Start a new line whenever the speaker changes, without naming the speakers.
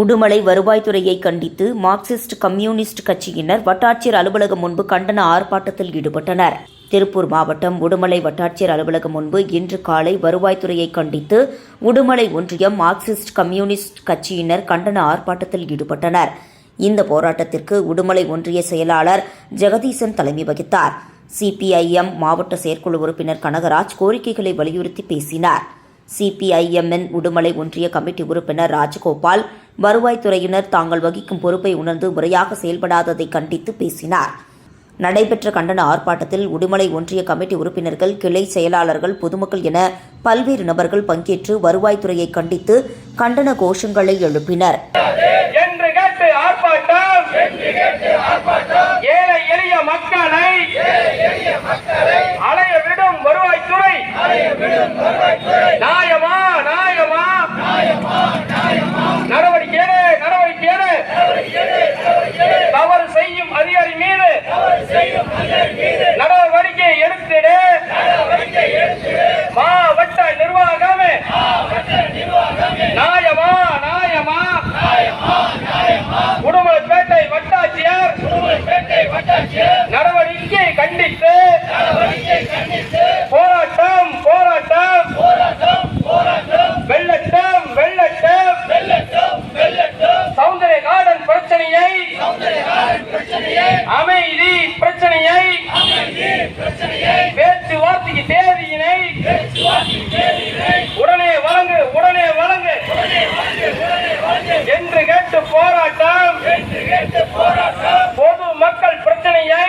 உடுமலை வருவாய்த்துறையை கண்டித்து Marxist communist கட்சியினர் வட்டாட்சியர் அலுவலகம் முன்பு கண்டன ஆர்ப்பாட்டத்தில் ஈடுபட்டனர். திருப்பூர் மாவட்டம் உடுமலை வட்டாட்சியர் அலுவலகம் முன்பு இன்று காலை வருவாய்த்துறையை கண்டித்து உடுமலை ஒன்றியம் மார்க்சிஸ்ட் கம்யூனிஸ்ட் கட்சியினர் கண்டன ஆர்ப்பாட்டத்தில் ஈடுபட்டனர். இந்த போராட்டத்திற்கு உடுமலை ஒன்றிய செயலாளர் ஜெகதீசன் தலைமை வகித்தார். சிபிஐஎம் மாவட்ட செயற்குழு உறுப்பினர் கனகராஜ் கோரிக்கைகளை வலியுறுத்தி பேசினார். சிபிஐஎம்என் உடுமலை ஒன்றிய கமிட்டி உறுப்பினர் ராஜகோபால் வருவாய்த்துறையினர் தாங்கள் வகிக்கும் பொறுப்பை உணர்ந்து முறையாக செயல்படாததை கண்டித்து பேசினார். நடைபெற்ற கண்டன ஆர்ப்பாட்டத்தில் உடுமலை ஒன்றிய கமிட்டி உறுப்பினர்கள் கிளை செயலாளர்கள் பொதுமக்கள் என பல்வேறு நபர்கள் பங்கேற்று வருவாய்த்துறையை கண்டித்து கண்டன கோஷங்களை எழுப்பினர்.
என்று கேட்டு போராட்டம். பொது மக்கள் பிரச்சனையை